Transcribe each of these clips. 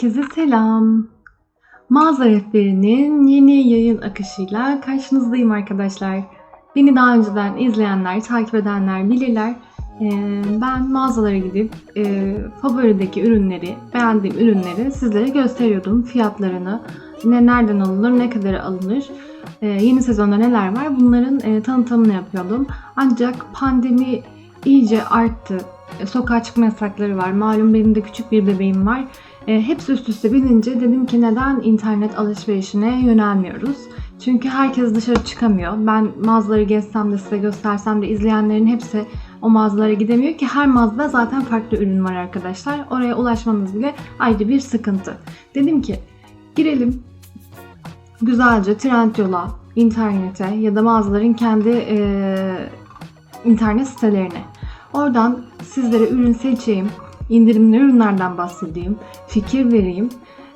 Herkese selam. Mağaza rehberinin yeni yayın akışıyla karşınızdayım arkadaşlar. Beni daha önceden izleyenler, takip edenler bilirler. Ee, Ben mağazalara gidip e, favorideki ürünleri, beğendiğim ürünleri sizlere gösteriyordum. Fiyatlarını, ne nereden alınır, ne kadar alınır, e, yeni sezonda neler var bunların e, tanıtımını yapıyordum. Ancak pandemi iyice arttı. Sokağa çıkma yasakları var. Malum benim de küçük bir bebeğim var. E, hepsi üst üste binince dedim ki neden internet alışverişine yönelmiyoruz? Çünkü herkes dışarı çıkamıyor. Ben mağazaları gezsem de size göstersem de izleyenlerin hepsi o mağazalara gidemiyor ki her mağazada zaten farklı ürün var arkadaşlar. Oraya ulaşmanız bile ayrı bir sıkıntı. Dedim ki girelim güzelce Trendyol'a, internete ya da mağazaların kendi e, internet sitelerine. Oradan sizlere ürün seçeyim, indirimli ürünlerden bahsedeyim, fikir vereyim.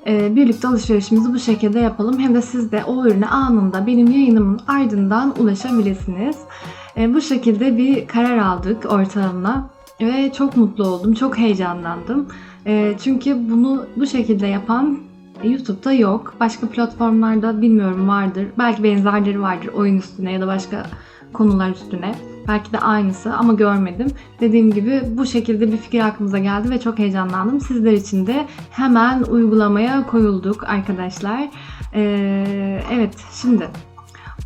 Ee, birlikte alışverişimizi bu şekilde yapalım. Hem de siz de o ürüne anında benim yayınımın ardından ulaşabilirsiniz. Ee, bu şekilde bir karar aldık ortağımla ve çok mutlu oldum, çok heyecanlandım. Ee, çünkü bunu bu şekilde yapan YouTube'da yok. Başka platformlarda bilmiyorum vardır. Belki benzerleri vardır oyun üstüne ya da başka konular üstüne. Belki de aynısı ama görmedim. Dediğim gibi bu şekilde bir fikir aklımıza geldi ve çok heyecanlandım. Sizler için de hemen uygulamaya koyulduk arkadaşlar. Ee, evet şimdi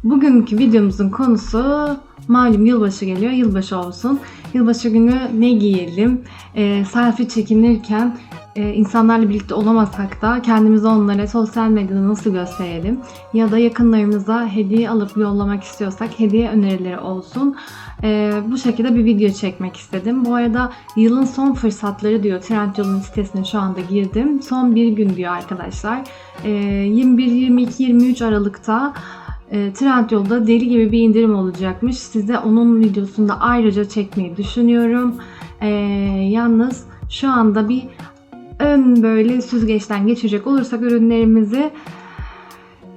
bugünkü videomuzun konusu malum yılbaşı geliyor. Yılbaşı olsun. Yılbaşı günü ne giyelim? Ee, selfie çekinirken e, insanlarla birlikte olamasak da kendimizi onlara sosyal medyada nasıl gösterelim? Ya da yakınlarımıza hediye alıp yollamak istiyorsak hediye önerileri olsun. Ee, bu şekilde bir video çekmek istedim. Bu arada yılın son fırsatları diyor. Trendyol'un sitesine şu anda girdim. Son bir gün diyor arkadaşlar. Ee, 21, 22, 23 Aralık'ta e, Trendyol'da deli gibi bir indirim olacakmış. Size onun videosunu da ayrıca çekmeyi düşünüyorum. Ee, yalnız şu anda bir ön böyle süzgeçten geçirecek olursak ürünlerimizi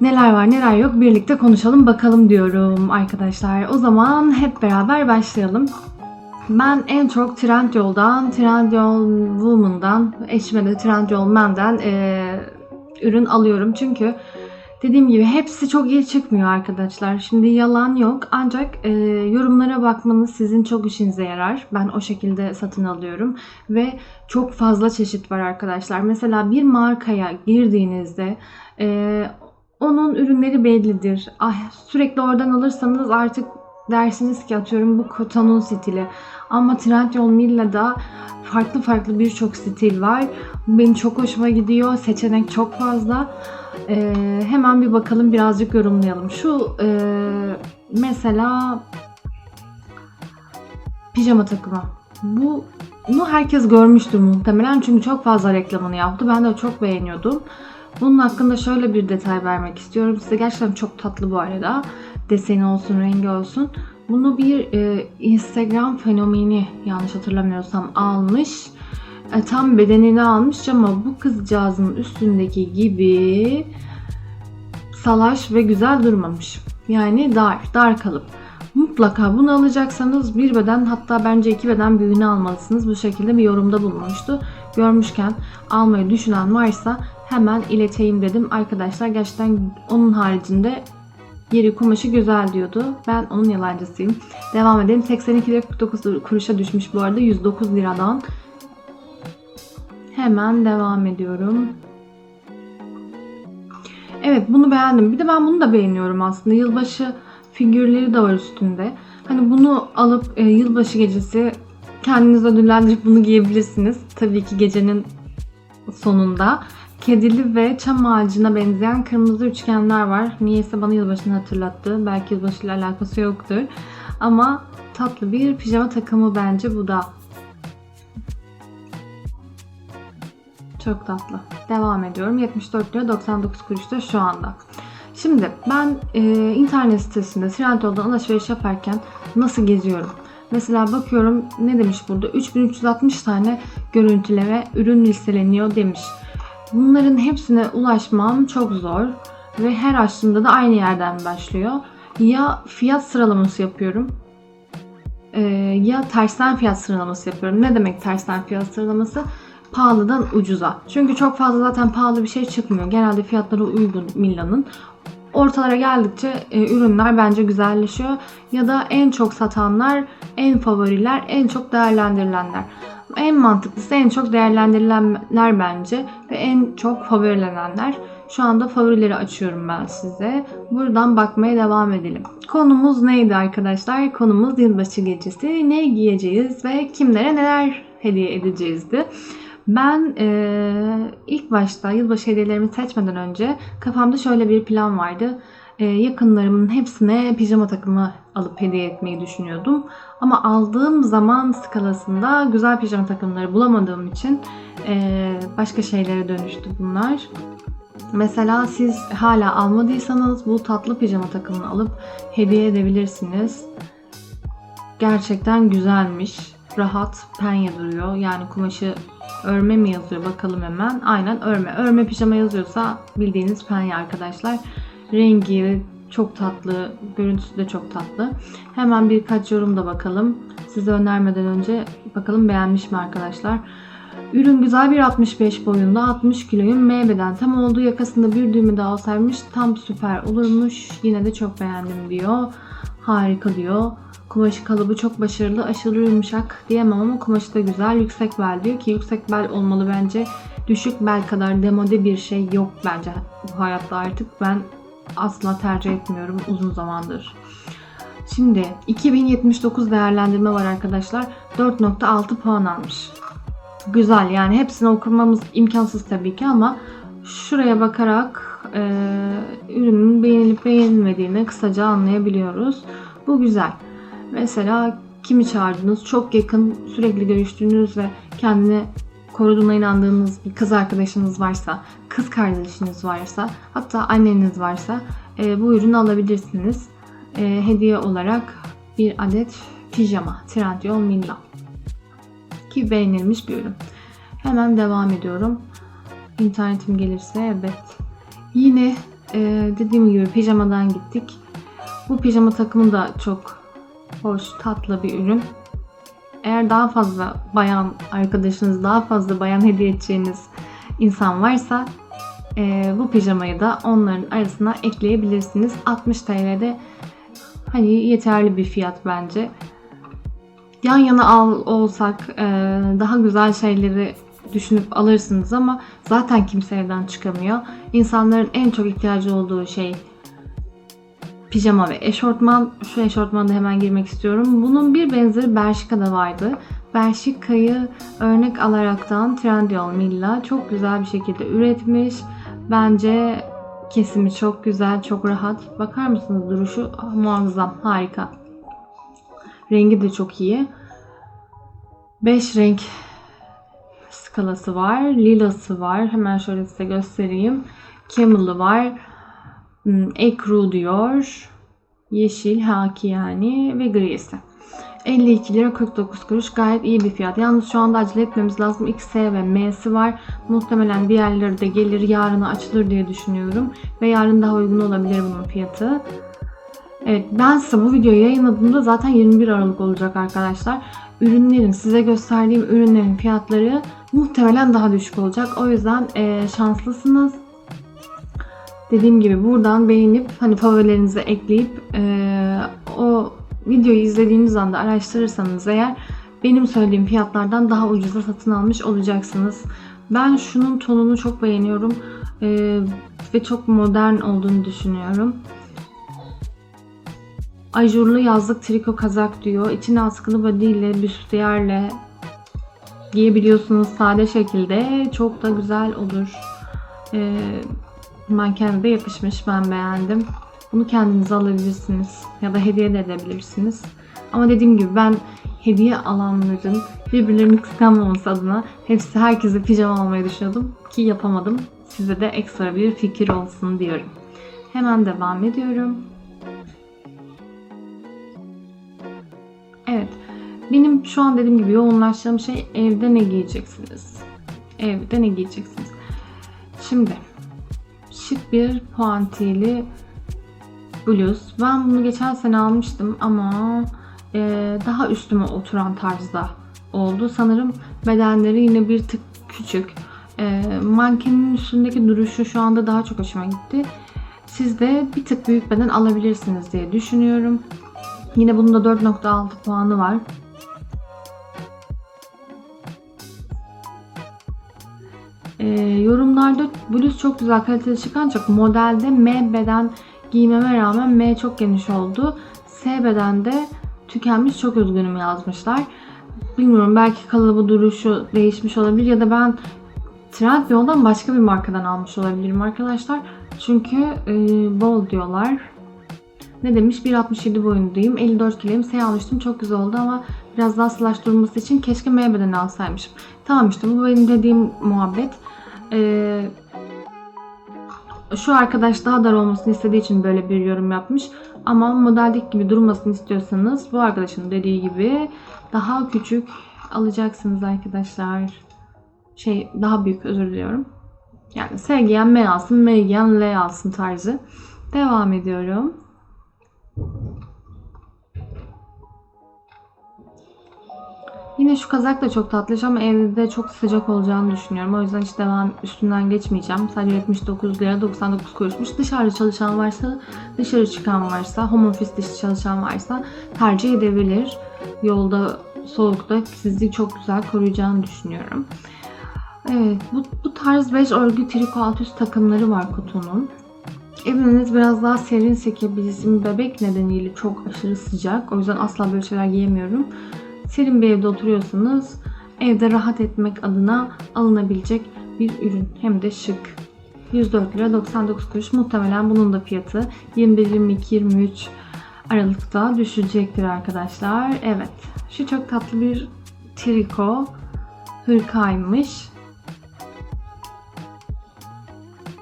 neler var neler yok birlikte konuşalım bakalım diyorum arkadaşlar. O zaman hep beraber başlayalım. Ben en çok Trendyol'dan, Trendyol Woman'dan, eşime de Trendyol Men'den e, ürün alıyorum. Çünkü dediğim gibi hepsi çok iyi çıkmıyor arkadaşlar. Şimdi yalan yok ancak e, yorumlara bakmanız sizin çok işinize yarar. Ben o şekilde satın alıyorum ve çok fazla çeşit var arkadaşlar. Mesela bir markaya girdiğinizde e, onun ürünleri bellidir. Ah, sürekli oradan alırsanız artık dersiniz ki atıyorum bu Kotan'ın stili. Ama Trendyol Milla'da farklı farklı birçok stil var. Benim çok hoşuma gidiyor. Seçenek çok fazla. Ee, hemen bir bakalım birazcık yorumlayalım. Şu e, mesela pijama takımı. Bu bunu herkes görmüştür muhtemelen çünkü çok fazla reklamını yaptı. Ben de çok beğeniyordum. Bunun hakkında şöyle bir detay vermek istiyorum size. Gerçekten çok tatlı bu arada. Deseni olsun, rengi olsun. Bunu bir e, Instagram fenomeni yanlış hatırlamıyorsam almış. E, tam bedenini almış ama bu kızcağızın üstündeki gibi salaş ve güzel durmamış. Yani dar, dar kalıp. Mutlaka bunu alacaksanız bir beden hatta bence iki beden büyüğünü almalısınız. Bu şekilde bir yorumda bulunmuştu. Görmüşken almayı düşünen varsa hemen ileteyim dedim. Arkadaşlar gerçekten onun haricinde yeri kumaşı güzel diyordu. Ben onun yalancısıyım. Devam edelim. 82 lira 49 kuruşa düşmüş bu arada 109 liradan. Hemen devam ediyorum. Evet bunu beğendim. Bir de ben bunu da beğeniyorum aslında. Yılbaşı figürleri de var üstünde. Hani bunu alıp e, yılbaşı gecesi kendiniz ödüllendirip bunu giyebilirsiniz. Tabii ki gecenin sonunda. Kedili ve çam ağacına benzeyen kırmızı üçgenler var. Niyeyse bana yılbaşını hatırlattı. Belki yılbaşıyla alakası yoktur. Ama tatlı bir pijama takımı bence bu da. Çok tatlı. Devam ediyorum. 74 lira 99 kuruşta şu anda. Şimdi ben e, internet sitesinde Trendyol'dan alışveriş yaparken nasıl geziyorum? Mesela bakıyorum ne demiş burada? 3360 tane görüntüleme ürün listeleniyor demiş. Bunların hepsine ulaşmam çok zor ve her açtığımda da aynı yerden başlıyor. Ya fiyat sıralaması yapıyorum e, ya tersten fiyat sıralaması yapıyorum. Ne demek tersten fiyat sıralaması? pahalıdan ucuza. Çünkü çok fazla zaten pahalı bir şey çıkmıyor. Genelde fiyatları uygun Milla'nın. Ortalara geldikçe e, ürünler bence güzelleşiyor. Ya da en çok satanlar, en favoriler, en çok değerlendirilenler. En mantıklısı en çok değerlendirilenler bence ve en çok favorilenenler. Şu anda favorileri açıyorum ben size. Buradan bakmaya devam edelim. Konumuz neydi arkadaşlar? Konumuz yılbaşı gecesi. Ne giyeceğiz ve kimlere neler hediye edeceğizdi. Ben eee, ilk başta yılbaşı hediyelerimi seçmeden önce kafamda şöyle bir plan vardı. Eee, yakınlarımın hepsine pijama takımı alıp hediye etmeyi düşünüyordum. Ama aldığım zaman skalasında güzel pijama takımları bulamadığım için eee, başka şeylere dönüştü bunlar. Mesela siz hala almadıysanız bu tatlı pijama takımını alıp hediye edebilirsiniz. Gerçekten güzelmiş. Rahat, penye duruyor. Yani kumaşı örme mi yazıyor bakalım hemen. Aynen örme. Örme pijama yazıyorsa bildiğiniz penye arkadaşlar. Rengi çok tatlı, görüntüsü de çok tatlı. Hemen birkaç yorum da bakalım. Size önermeden önce bakalım beğenmiş mi arkadaşlar. Ürün güzel bir 65 boyunda 60 kiloyum M beden tam olduğu yakasında bir düğme daha olsaymış tam süper olurmuş. Yine de çok beğendim diyor. Harika diyor. Kumaşı kalıbı çok başarılı, aşırı yumuşak diyemem ama kumaşı da güzel. Yüksek bel diyor ki yüksek bel olmalı bence. Düşük bel kadar demode bir şey yok bence bu hayatta artık. Ben asla tercih etmiyorum uzun zamandır. Şimdi 2079 değerlendirme var arkadaşlar. 4.6 puan almış. Güzel yani hepsini okumamız imkansız tabii ki ama şuraya bakarak e, ürünün beğenilip beğenilmediğini kısaca anlayabiliyoruz. Bu güzel. Mesela kimi çağırdınız? Çok yakın, sürekli görüştüğünüz ve kendini koruduğuna inandığınız bir kız arkadaşınız varsa, kız kardeşiniz varsa, hatta anneniz varsa e, bu ürünü alabilirsiniz. E, hediye olarak bir adet pijama Trendyol Milla ki beğenilmiş bir ürün. Hemen devam ediyorum. İnternetim gelirse evet. Yine e, dediğim gibi pijamadan gittik. Bu pijama takımı da çok hoş, tatlı bir ürün. Eğer daha fazla bayan arkadaşınız, daha fazla bayan hediye edeceğiniz insan varsa e, bu pijamayı da onların arasına ekleyebilirsiniz. 60 TL'de hani yeterli bir fiyat bence. Yan yana al olsak e, daha güzel şeyleri düşünüp alırsınız ama zaten kimse evden çıkamıyor. İnsanların en çok ihtiyacı olduğu şey pijama ve eşortman. Şu eşortmana da hemen girmek istiyorum. Bunun bir benzeri Bershka'da vardı. Bershka'yı örnek alaraktan Trendyol Milla çok güzel bir şekilde üretmiş. Bence kesimi çok güzel, çok rahat. Bakar mısınız duruşu Ah, muazzam, harika. Rengi de çok iyi. 5 renk skalası var. Lilası var. Hemen şöyle size göstereyim. Camel'ı var. Hmm, Ekru diyor. Yeşil, haki yani ve grisi. 52 lira 49 kuruş gayet iyi bir fiyat. Yalnız şu anda acele etmemiz lazım. X, ve M'si var. Muhtemelen diğerleri de gelir yarına açılır diye düşünüyorum. Ve yarın daha uygun olabilir bunun fiyatı. Evet ben size bu videoyu yayınladığımda zaten 21 Aralık olacak arkadaşlar. Ürünlerin size gösterdiğim ürünlerin fiyatları muhtemelen daha düşük olacak. O yüzden eee, şanslısınız. Dediğim gibi buradan beğenip hani favorilerinize ekleyip eee, o videoyu izlediğiniz anda araştırırsanız eğer benim söylediğim fiyatlardan daha ucuza satın almış olacaksınız. Ben şunun tonunu çok beğeniyorum eee, ve çok modern olduğunu düşünüyorum. Ajurlu yazlık triko kazak diyor. İçine askılı body ile büstiyerle giyebiliyorsunuz sade şekilde. Çok da güzel olur. Ee, mankene de yakışmış. Ben beğendim. Bunu kendinize alabilirsiniz. Ya da hediye de edebilirsiniz. Ama dediğim gibi ben hediye alanların birbirlerinin kıskanmaması adına hepsi herkese pijama almayı düşünüyordum. Ki yapamadım. Size de ekstra bir fikir olsun diyorum. Hemen devam ediyorum. Evet. Benim şu an dediğim gibi yoğunlaştığım şey evde ne giyeceksiniz? Evde ne giyeceksiniz? Şimdi şık bir puantiyeli bluz. Ben bunu geçen sene almıştım ama e, daha üstüme oturan tarzda oldu. Sanırım bedenleri yine bir tık küçük. E, mankenin üstündeki duruşu şu anda daha çok hoşuma gitti. Siz de bir tık büyük beden alabilirsiniz diye düşünüyorum. Yine bunun da 4.6 puanı var. Ee, yorumlarda bluz çok güzel kaliteli çıkan çok modelde M beden giymeme rağmen M çok geniş oldu. S bedende tükenmiş çok üzgünüm yazmışlar. Bilmiyorum belki kalıbı duruşu değişmiş olabilir ya da ben Trendyol'dan başka bir markadan almış olabilirim arkadaşlar. Çünkü e, bol diyorlar. Ne demiş? 1.67 boyundayım. 54 kiloyum. S almıştım. Çok güzel oldu ama biraz daha slash durması için keşke M bedeni alsaymışım. Tamam işte bu benim dediğim muhabbet. Ee, şu arkadaş daha dar olmasını istediği için böyle bir yorum yapmış. Ama modeldeki gibi durmasını istiyorsanız bu arkadaşın dediği gibi daha küçük alacaksınız arkadaşlar. Şey daha büyük özür diliyorum. Yani S giyen M alsın, M giyen L alsın tarzı. Devam ediyorum. Yine şu kazak da çok tatlış ama evde de çok sıcak olacağını düşünüyorum. O yüzden hiç devam üstünden geçmeyeceğim. Sadece 79 lira 99 kuruşmuş. Dışarıda çalışan varsa, dışarı çıkan varsa, home office dışı çalışan varsa tercih edebilir. Yolda, soğukta sizi çok güzel koruyacağını düşünüyorum. Evet, bu, bu tarz 5 örgü triko alt üst takımları var kutunun. Eviniz biraz daha serinse bizim bebek nedeniyle çok aşırı sıcak. O yüzden asla böyle şeyler giyemiyorum. Serin bir evde oturuyorsanız evde rahat etmek adına alınabilecek bir ürün. Hem de şık. 104 lira 99 kuruş. Muhtemelen bunun da fiyatı 21, 22, 23 Aralıkta düşecektir arkadaşlar. Evet. Şu çok tatlı bir triko hırkaymış.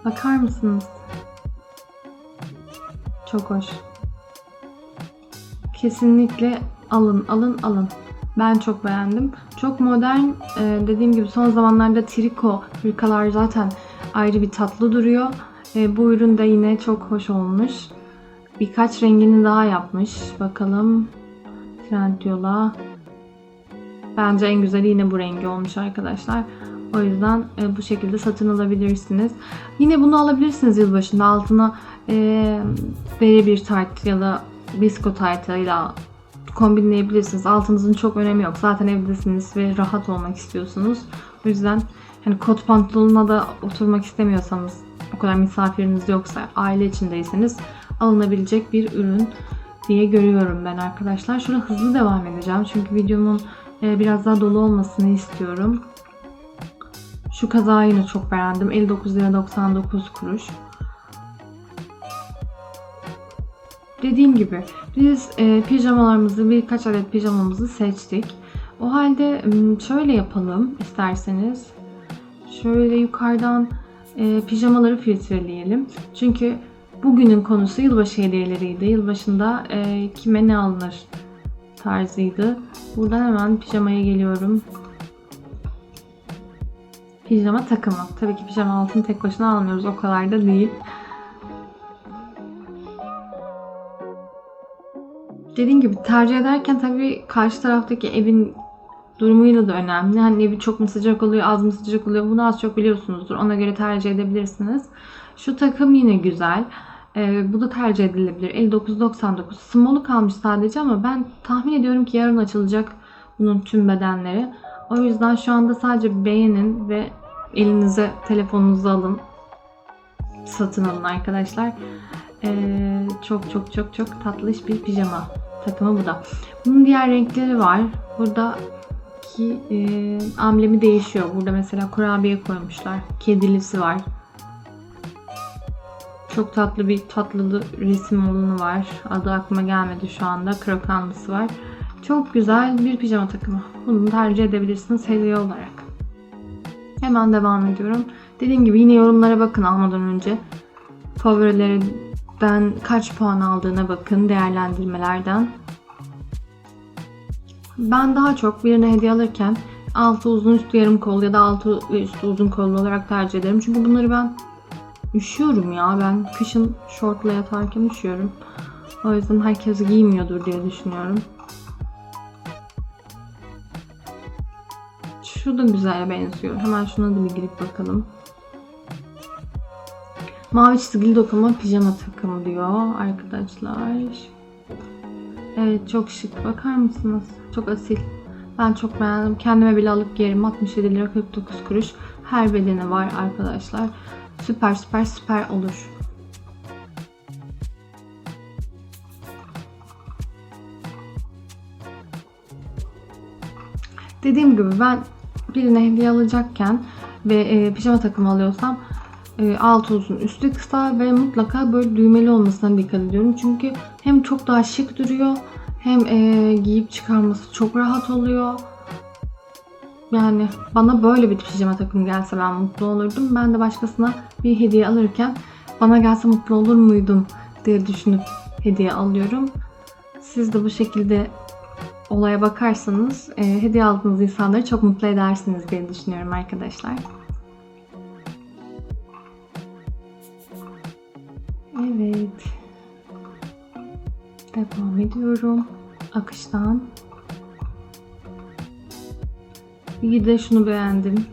Bakar mısınız? Çok hoş. Kesinlikle alın, alın, alın. Ben çok beğendim. Çok modern. Ee, dediğim gibi son zamanlarda triko hırkalar zaten ayrı bir tatlı duruyor. Ee, bu ürün de yine çok hoş olmuş. Birkaç rengini daha yapmış. Bakalım. Trendyol'a. Bence en güzeli yine bu rengi olmuş arkadaşlar. O yüzden e, bu şekilde satın alabilirsiniz. Yine bunu alabilirsiniz yılbaşında. Altına e, bir tayt ya da bisko taytıyla kombinleyebilirsiniz. Altınızın çok önemi yok. Zaten evdesiniz ve rahat olmak istiyorsunuz. O yüzden hani kot pantolonuna da oturmak istemiyorsanız, o kadar misafiriniz yoksa, aile içindeyseniz alınabilecek bir ürün diye görüyorum ben arkadaşlar. Şurada hızlı devam edeceğim. Çünkü videomun e, biraz daha dolu olmasını istiyorum. Şu kazağı yine çok beğendim. 59 lira 99 kuruş. Dediğim gibi biz e, pijamalarımızı birkaç adet pijamamızı seçtik. O halde şöyle yapalım isterseniz. Şöyle yukarıdan e, pijamaları filtreleyelim. Çünkü bugünün konusu yılbaşı hediyeleriydi. Yılbaşında e, kime ne alınır tarzıydı. Buradan hemen pijamaya geliyorum. Pijama takımı. Tabii ki pijama altını tek başına almıyoruz. O kadar da değil. Dediğim gibi tercih ederken tabii karşı taraftaki evin durumuyla da önemli. Hani evi çok mu sıcak oluyor, az mı sıcak oluyor bunu az çok biliyorsunuzdur. Ona göre tercih edebilirsiniz. Şu takım yine güzel. Ee, bu da tercih edilebilir. 59.99. Small'u kalmış sadece ama ben tahmin ediyorum ki yarın açılacak bunun tüm bedenleri. O yüzden şu anda sadece beğenin ve elinize telefonunuzu alın. Satın alın arkadaşlar. Ee, çok çok çok çok tatlış bir pijama takımı bu da. Bunun diğer renkleri var. Buradaki e, amblemi değişiyor. Burada mesela kurabiye koymuşlar. Kedilisi var. Çok tatlı bir tatlı resim olanı var. Adı aklıma gelmedi şu anda. Krokanlısı var. Çok güzel bir pijama takımı. Bunu tercih edebilirsiniz hediye olarak. Hemen devam ediyorum. Dediğim gibi yine yorumlara bakın almadan önce. Favorilerden kaç puan aldığına bakın değerlendirmelerden. Ben daha çok birine hediye alırken altı uzun üstü yarım kol ya da altı üstü uzun kollu olarak tercih ederim. Çünkü bunları ben üşüyorum ya. Ben kışın şortla yatarken üşüyorum. O yüzden herkes giymiyordur diye düşünüyorum. Şu da güzel benziyor. Hemen şuna da bir girip bakalım. Mavi çizgili dokuma pijama takımı diyor arkadaşlar. Evet çok şık. Bakar mısınız? Çok asil. Ben çok beğendim. Kendime bile alıp giyerim. 67 lira 49 kuruş. Her bedeni var arkadaşlar. Süper süper süper olur. Dediğim gibi ben birine hediye alacakken ve e, pijama takımı alıyorsam e, altı uzun üstü kısa ve mutlaka böyle düğmeli olmasına dikkat ediyorum. Çünkü hem çok daha şık duruyor hem e, giyip çıkarması çok rahat oluyor. Yani bana böyle bir pijama takım gelse ben mutlu olurdum. Ben de başkasına bir hediye alırken bana gelse mutlu olur muydum diye düşünüp hediye alıyorum. Siz de bu şekilde olaya bakarsanız e, hediye aldığınız insanları çok mutlu edersiniz diye düşünüyorum arkadaşlar. Evet. Devam ediyorum. Akıştan. Bir de şunu beğendim.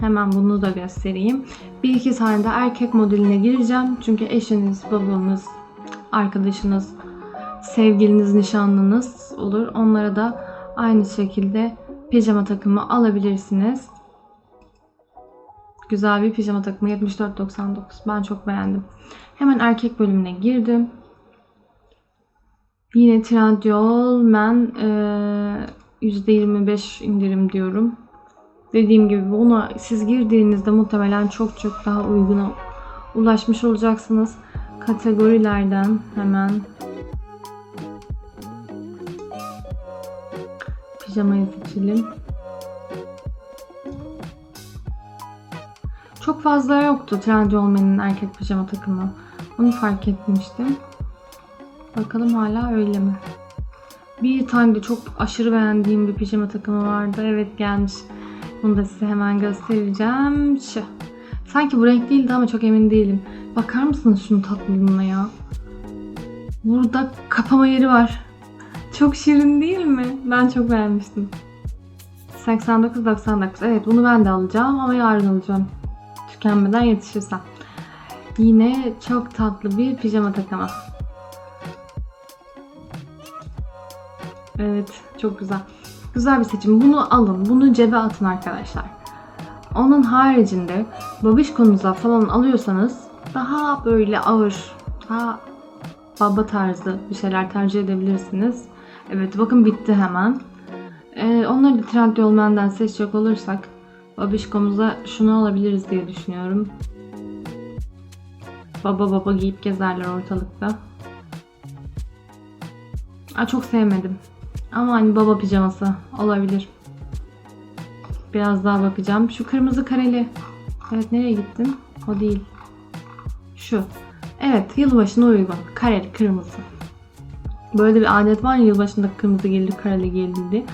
Hemen bunu da göstereyim. Bir iki tane de erkek modeline gireceğim. Çünkü eşiniz, babanız, arkadaşınız, sevgiliniz, nişanlınız olur. Onlara da aynı şekilde pijama takımı alabilirsiniz. Güzel bir pijama takımı 74.99. Ben çok beğendim. Hemen erkek bölümüne girdim. Yine Trendyol men e, %25 indirim diyorum. Dediğim gibi bunu siz girdiğinizde muhtemelen çok çok daha uyguna ulaşmış olacaksınız. Kategorilerden hemen pijamayı seçelim. Çok fazla yoktu Trendyol men'in erkek pijama takımı. Onu fark etmiştim. Bakalım hala öyle mi? Bir tane de çok aşırı beğendiğim bir pijama takımı vardı. Evet gelmiş. Bunu da size hemen göstereceğim. Şu. Sanki bu renk değildi ama çok emin değilim. Bakar mısınız şunun tatlılığına ya? Burada kapama yeri var. Çok şirin değil mi? Ben çok beğenmiştim. 89.99. Evet bunu ben de alacağım ama yarın alacağım. Tükenmeden yetişirsem. Yine çok tatlı bir pijama takımı. Evet, çok güzel. Güzel bir seçim. Bunu alın, bunu cebe atın arkadaşlar. Onun haricinde babişkonuza falan alıyorsanız daha böyle ağır, daha baba tarzı bir şeyler tercih edebilirsiniz. Evet, bakın bitti hemen. Ee, onları da Trendyol Men'den seçecek olursak babişkomuza şunu alabiliriz diye düşünüyorum. Baba baba giyip gezerler ortalıkta. Aa, çok sevmedim. Ama hani baba pijaması olabilir. Biraz daha bakacağım. Şu kırmızı kareli. Evet nereye gittin? O değil. Şu. Evet yılbaşına uygun. Kareli kırmızı. Böyle bir adet var ya yılbaşında kırmızı gelir kareli gelir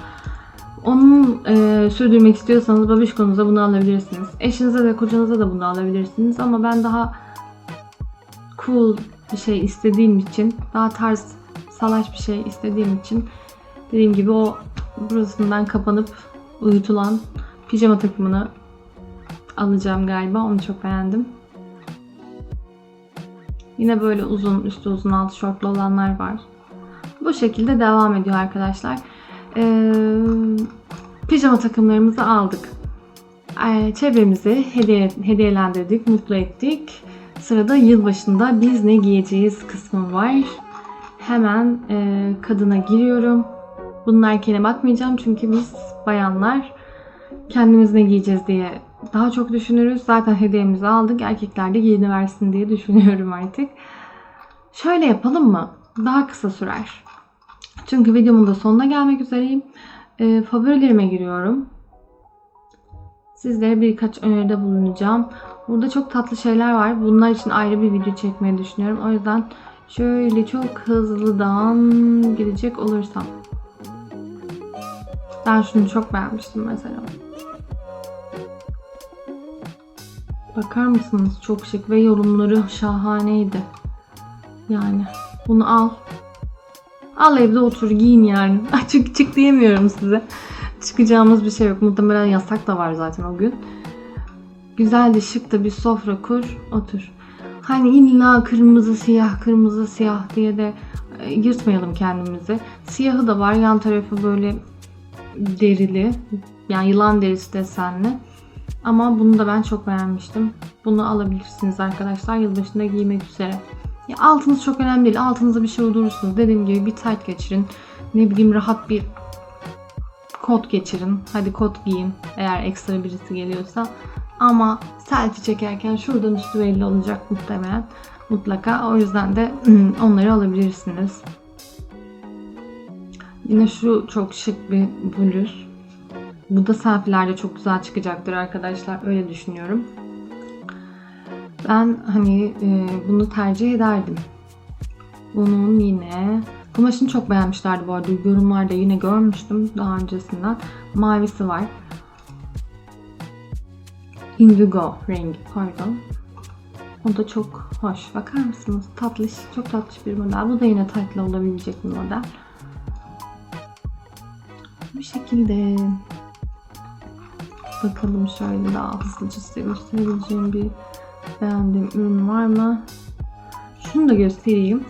Onun e, sürdürmek istiyorsanız babişkonuza bunu alabilirsiniz. Eşinize de kocanıza da bunu alabilirsiniz. Ama ben daha cool bir şey istediğim için daha tarz salaş bir şey istediğim için dediğim gibi o burasından kapanıp uyutulan pijama takımını alacağım galiba. Onu çok beğendim. Yine böyle uzun, üstü uzun, altı şortlu olanlar var. Bu şekilde devam ediyor arkadaşlar. Ee, pijama takımlarımızı aldık. Ee, çevremizi hediye, hediyelendirdik, mutlu ettik. Sırada yılbaşında biz ne giyeceğiz kısmı var. Hemen e, kadına giriyorum. Bunun erkeğine bakmayacağım çünkü biz bayanlar kendimiz ne giyeceğiz diye daha çok düşünürüz. Zaten hediyemizi aldık. Erkekler de giyini versin diye düşünüyorum artık. Şöyle yapalım mı? Daha kısa sürer. Çünkü videomun da sonuna gelmek üzereyim. E, favorilerime giriyorum. Sizlere birkaç öneride bulunacağım. Burada çok tatlı şeyler var. Bunlar için ayrı bir video çekmeyi düşünüyorum. O yüzden şöyle çok hızlıdan gidecek olursam. Ben şunu çok beğenmiştim mesela. Bakar mısınız? Çok şık ve yorumları şahaneydi. Yani bunu al. Al evde otur giyin yani. Açık çık diyemiyorum size. çıkacağımız bir şey yok. Muhtemelen yasak da var zaten o gün. Güzel de şık da bir sofra kur, otur. Hani illa kırmızı siyah, kırmızı siyah diye de e, yırtmayalım kendimizi. Siyahı da var. Yan tarafı böyle derili. Yani yılan derisi desenli. Ama bunu da ben çok beğenmiştim. Bunu alabilirsiniz arkadaşlar. Yılbaşında giymek üzere. Ya altınız çok önemli değil. Altınıza bir şey uydurursunuz. Dediğim gibi bir tight geçirin. Ne bileyim rahat bir kot geçirin. Hadi kot giyin eğer ekstra birisi geliyorsa. Ama selfie çekerken şuradan üstü belli olacak muhtemelen. Mutlaka. O yüzden de onları alabilirsiniz. Yine şu çok şık bir bluz. Bu da selfielerde çok güzel çıkacaktır arkadaşlar. Öyle düşünüyorum. Ben hani e, bunu tercih ederdim. Bunun yine kumaşını çok beğenmişlerdi bu arada. Yorumlarda yine görmüştüm daha öncesinden. Mavisi var. Indigo rengi pardon. O da çok hoş. Bakar mısınız? Tatlış, çok tatlış bir model. Bu da yine tight'la olabilecek bir model. Bu şekilde. Bakalım şöyle daha hızlıca size gösterebileceğim bir beğendiğim ürün var mı? Şunu da göstereyim.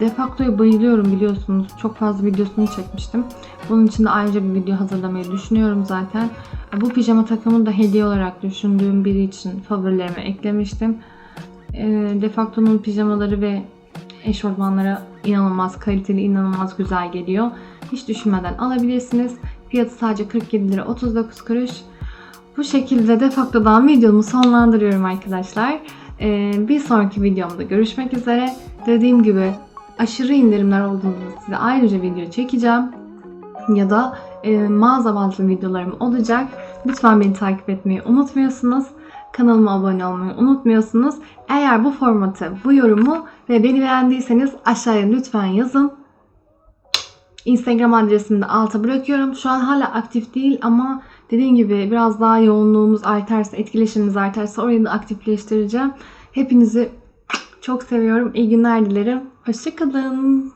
Defacto'ya bayılıyorum biliyorsunuz. Çok fazla videosunu çekmiştim. Bunun için de ayrıca bir video hazırlamayı düşünüyorum zaten. Bu pijama takımını da hediye olarak düşündüğüm biri için favorilerime eklemiştim. E, Defacto'nun pijamaları ve eşofmanları inanılmaz kaliteli, inanılmaz güzel geliyor. Hiç düşünmeden alabilirsiniz. Fiyatı sadece 47 lira 39 kuruş. Bu şekilde Defacto'dan videomu sonlandırıyorum arkadaşlar. Ee, bir sonraki videomda görüşmek üzere. Dediğim gibi aşırı indirimler olduğunda size ayrıca video çekeceğim. Ya da e, mağaza bazlı videolarım olacak. Lütfen beni takip etmeyi unutmuyorsunuz. Kanalıma abone olmayı unutmuyorsunuz. Eğer bu formatı, bu yorumu ve beni beğendiyseniz aşağıya lütfen yazın. Instagram adresimi de alta bırakıyorum. Şu an hala aktif değil ama dediğim gibi biraz daha yoğunluğumuz artarsa, etkileşimimiz artarsa orayı da aktifleştireceğim. Hepinizi çok seviyorum. İyi günler dilerim. Hoşçakalın.